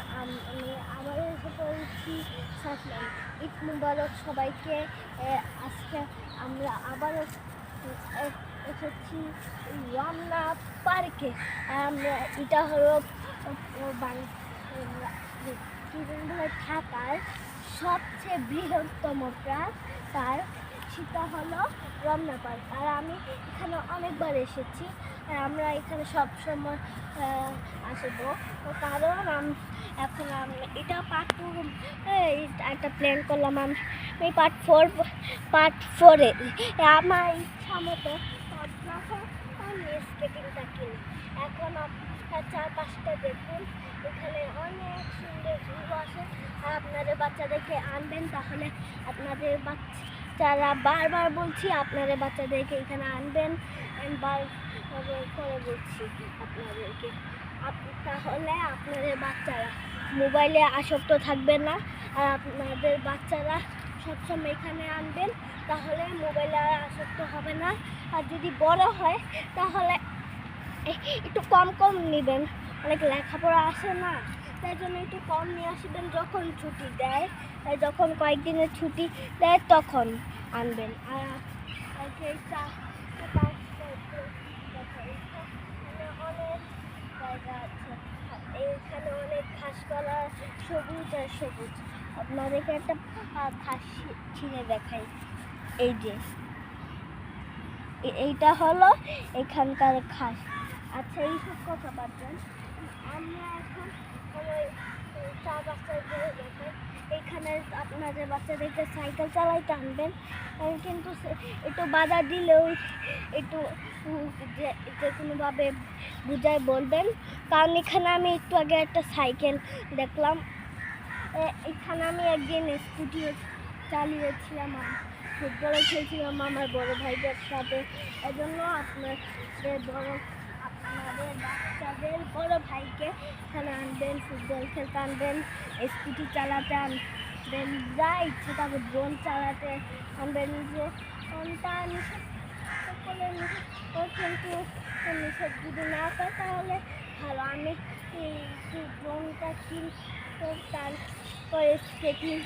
আম- আমি আবারও এসে পড়েছি সাসলাম ঈদ মুবারক সবাইকে আজকে আমরা আবারও এসেছি রমনা পার্কে। আমরা, এটা হলো থাকার সবচেয়ে বৃহত্তম পার্ক তার সেটা হলো রমনা পার্ক। আর আমি এখানে অনেকবার এসেছি। আর আমরা এখানে সবসময় আসব। কারণ এখন আমি এটা পার্ট টু একটা প্ল্যান করলাম আমি এই পার্ট ফোর পার্ট ফোরে আমার ইচ্ছা মতো স্কেটিংটা কিনি। এখন আপনার চারপাশটা দেখুন। এখানে অনেক সুন্দর ভিউ আছে আর আপনাদের বাচ্চাদেরকে আনবেন, তাহলে আপনাদের বাচ্চারা বারবার বলছি আপনাদের বাচ্চাদেরকে এখানে আনবেন করে বলছি আপনাদেরকে। আপ- তাহলে আপনাদের বাচ্চারা, মোবাইলে আসক্ত থাকবে না, আর আপনাদের বাচ্চারা সবসময় এখানে আনবেন, তাহলে মোবাইলে আর আসক্ত হবে না। আর যদি বড় হয়, তাহলে একটু কম কম নেবেন। অনেক লেখাপড়া আসে না? তাই জন্য একটু কম নিয়ে আসবেন যখন ছুটি দেয়। যখন কয়েকদিনের ছুটি দেয়, তখন আনবেন। আর। এখানে অনেক ঘাসপালা সবুজ আর সবুজ। আপনাদেরকে একটা ঘাস ছিঁড়ে দেখাই। এই যে। এইটা হলো এখানকার ঘাস। আচ্ছা এইসব কথা বাদ দেন। আমরা এখন চা বাচ্চাদের এখানে আপনাদের বাচ্চাদেরকে সাইকেল চালাইতে আনবেন কিন্তু একটু বাধা দিলেও একটু, যে কোনোভাবে বুঝায় বলবেন। কারণ এখানে আমি একটু আগে একটা সাইকেল দেখলাম। এখানে আমি একদিন স্কুটি চালিয়েছিলাম ফুটবলও খেলছিলাম আমার বড় ভাইদের সাথে। এজন্য আপনাদের বড় আপনাদের বাচ্চাদের, বড় ভাইকে এখানে আনবেন, ফুটবল খেলতে আনবেন, স্কুটি চালাতে আনবেন, যা ইচ্ছে তাকে ড্রোন চালাতে আনবেন, যে সকলে কিন্তু নিষেধ যদি না করে, তাহলে ভালো। আমি ড্রোনটা কিনতে তারপরে স্কেটিং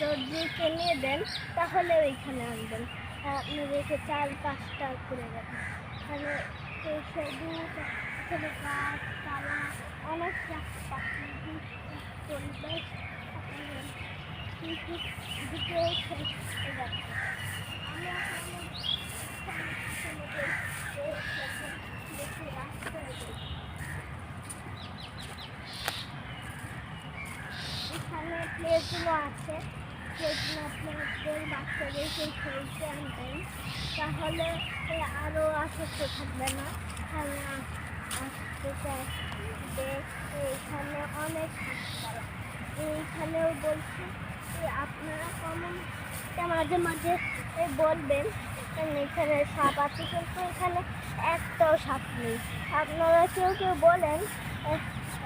যদি নিয়ে দেন, তাহলে ওইখানে আনবেন। আর আপনাদেরকে চার পাঁচটা করে দেবেন সবুজ এখানে গাছপালা অনেক পরিবেশ দিকে খেলতে আমি এখন দেখি এখানে প্লেগুলো আছে। যেগুলো আপনাদের বাচ্চাদেরকে খেলতে আনবেন, তাহলে আরও আসক্ত থাকবে না। আস- আসতে এখানে অনেক এইখানেও বলছি আপনারা কমন মাঝে মাঝে বলবেন এখানে সাপ আছে, কিন্তু এখানে একটাও সাপ নেই। আপনারা কেউ কেউ বলেন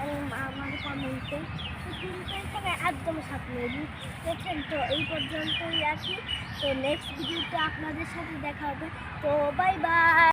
আমার কমেন্টে এখানে একদম নেই। দেখেন তো, এই পর্যন্তই আছি। তো নেক্সট ভিডিওতে আপনাদের সাথে দেখা হবে। তো বাই বাই